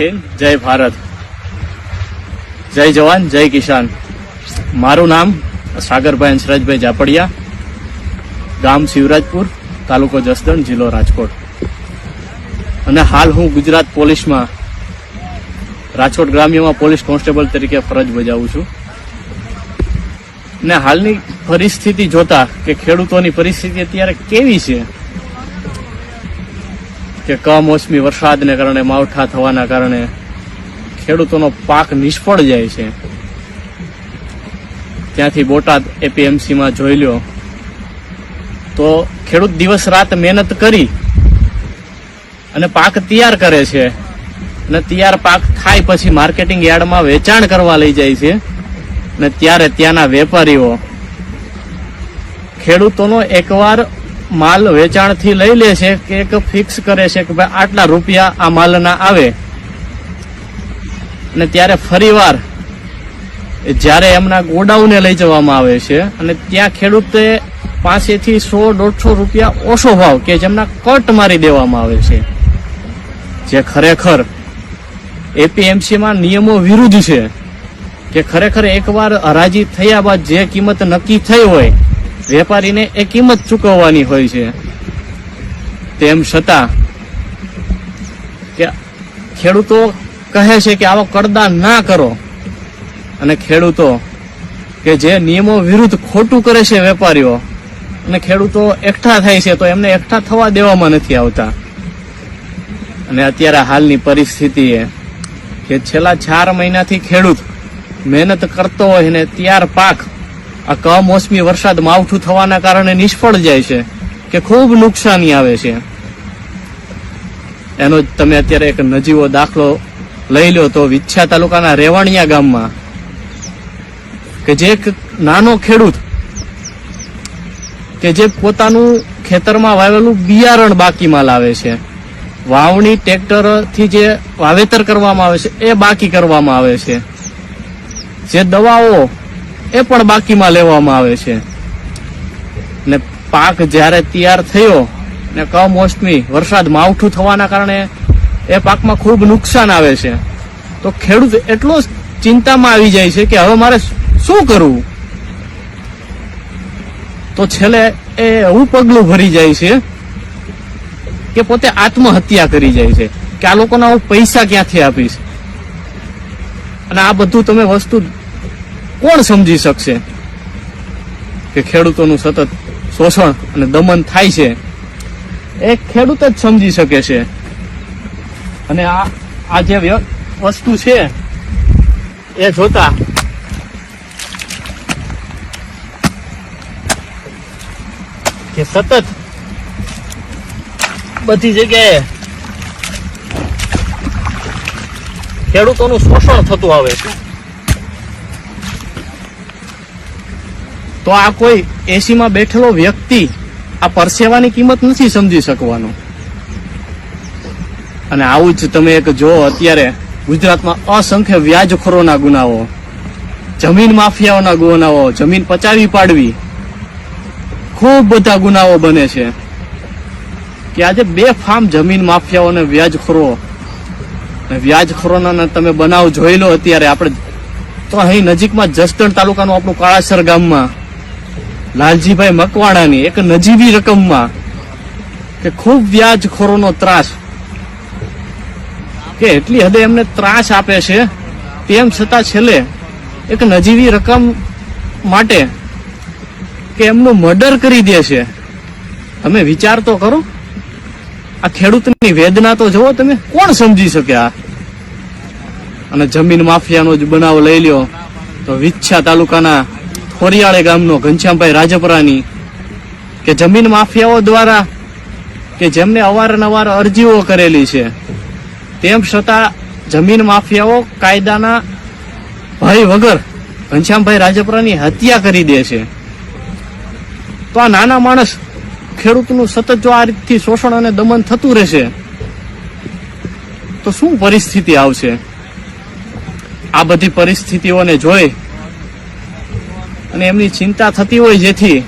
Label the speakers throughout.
Speaker 1: હિન્દ, જય ભારત. જય જવાન, જય કિસાન. મારું નામ સાગરભાઈ હંસરાજભાઈ જાપડિયા, ગામ શિવરાજપુર, તાલુકો જસદણ, જિલ્લો રાજકોટ. અને હાલ હું ગુજરાત પોલીસમાં રાજકોટ ગ્રામ્યમાં પોલીસ કોન્સ્ટેબલ તરીકે ફરજ બજાવું છું. ને હાલની પરિસ્થિતિ જોતા કે ખેડૂતોની પરિસ્થિતિ અત્યારે કેવી છે? કે કમોસમી વરસાદને કારણે, માવઠા થવાના કારણે ખેડૂતોનો પાક નિષ્ફળ જાય છે. ત્યાંથી બોટાદ એપીએમસીમાં જોઈ લ્યો. તો ખેડૂત દિવસ રાત મહેનત કરી અને પાક તૈયાર કરે છે. અને તૈયાર પાક થાય પછી માર્કેટિંગ યાર્ડમાં વેચાણ કરવા લઈ જાય છે. અને ત્યારે ત્યાંના વેપારીઓ ખેડૂતોનો એકવાર માલ વેચાણથી લઈ લે છે કે એક ફિક્સ કરે છે કે ભાઈ આટલા રૂપિયા આ માલના આવે. અને ત્યારે ફરીવાર જ્યારે એમના ગોડાઉને લઈ જવામાં આવે છે અને ત્યાં ખેડૂતે પાસેથી સો દોઢસો રૂપિયા ઓછો ભાવ કે જેમના કટ મારી દેવામાં આવે છે. જે ખરેખર એપીએમસીમાં નિયમો વિરુદ્ધ છે કે ખરેખર એકવાર હરાજી થયા બાદ જે કિંમત નક્કી થઈ હોય વેપારીને એ કિંમત ચૂકવવાની હોય છે. તેમ છતાં કે ખેડૂતો કહે છે કે આવો કરદા ના કરો. અને ખેડૂતો કે જે નિયમો વિરુદ્ધ ખોટું કરે છે વેપારીઓ, અને ખેડૂતો એકઠા થાય છે તો એમને એકઠા થવા દેવામાં નથી આવતા. અને અત્યારે હાલની પરિસ્થિતિ એ કે છેલ્લા ચાર મહિનાથી ખેડૂત મહેનત કરતો હોય ને ત્યાર પાક આ કમોસમી વરસાદ માવઠું થવાના કારણે નિષ્ફળ જાય છે કે ખૂબ નુકસાની આવે છે. એનો જ તમે અત્યારે એક નજીવો દાખલો લઈ લો તો વિછ્યા તાલુકાના રેવાણિયા ગામમાં કે જે એક નાનો ખેડૂત કે જે પોતાનું ખેતરમાં વાવેલું બિયારણ બાકીમાં લાવે છે. વાવણી ટ્રેક્ટરથી જે વાવેતર કરવામાં આવે છે, એ બાકી કરવામાં આવે છે. જે દવાઓ એ પણ બાકીમાં લેવામાં આવે છે. ને પાક જ્યારે તૈયાર થયો, ને કમોસમી વરસાદ માવઠું થવાના કારણે એ પાકમાં ખૂબ નુકસાન આવે છે. તો ખેડૂત એટલો ચિંતામાં આવી જાય છે કે હવે મારે શું કરવું? તો છેલ્લે એ એવું પગલું ભરી જાય છે કે પોતે આત્મહત્યા કરી જાય છે કે આ લોકોના હું પૈસા ક્યાંથી આપીશ? અને આ બધું તમે વસ્તુ કોણ સમજી શકશે કે ખેડૂતોનું સતત શોષણ અને દમન થાય છે? એ ખેડૂત જ સમજી શકે છે. અને આ આ જે વસ્તુ છે, એ જોતા કે સતત બધી જગ્યાએ ખેડૂતોનું શોષણ થતું આવે છે. તો આ કોઈ એસીમાં બેઠેલો વ્યક્તિ આ પરસેવાની કિંમત નથી સમજી શકવાનો. અને આવું જ તમે એક જો અત્યારે ગુજરાતમાં અસંખ્ય વ્યાજખોરોના ગુનાઓ, જમીન માફિયાઓના ગુનાઓ, જમીન પચાવી પાડવી, ખૂબ બધા ગુનાઓ બને છે. કે આજે બે ફાર્મ જમીન માફિયાઓ અને વ્યાજખોરો વ્યાજખોરોના તમે બનાવ જોઈ લો અત્યારે આપણે તો અહીં નજીકમાં જસદણ તાલુકાનું આપણું કાળાસર ગામમાં લાલજીભાઈ મકવાણાની એક નજીવી રકમમાં કે ખૂબ વ્યાજખોરોનો ત્રાસ. કે એટલી હદે એમને ત્રાસ આપે છે, તેમ છતાં છેલ્લે એક નજીવી રકમ માટે કે એમનું મર્ડર કરી દે છે. તમે વિચાર તો કરો. આ ખેડૂતની વેદના તો જુઓ તમે, કોણ સમજી શકે આ? અને જમીન માફિયાનો જ બનાવ લઈ લ્યો તો વિચ્છા તાલુકાના ખોરિયાળે ગામનો ઘનશ્યામભાઈ રાજપરાની કે જમીન માફિયાઓ દ્વારા કે જેમને અવારનવાર અરજીઓ કરેલી છે, તેમ છતાં જમીન માફિયાઓ કાયદાના ભય વગર ઘનશ્યામભાઈ રાજપરાની હત્યા કરી દે છે. તો આ નાના માણસ ખેડૂતનું સતત જો આ રીતથી શોષણ અને દમન થતું રહેશે, તો શું પરિસ્થિતિ આવશે? આ બધી પરિસ્થિતિઓને જોઈ અને એમની ચિંતા થતી હોય જેથી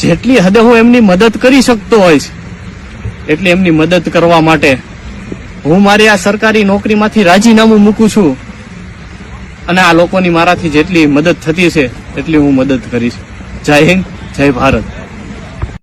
Speaker 1: જેટલી હદે હું એમની મદદ કરી શકતો હોઈશ, એટલી એમની મદદ કરવા માટે હું મારી આ સરકારી નોકરીમાંથી રાજીનામું મૂકું છું. અને આ લોકોની મારાથી જેટલી મદદ થતી છે એટલી હું મદદ કરીશ. જય હિન્દ, જય ભારત.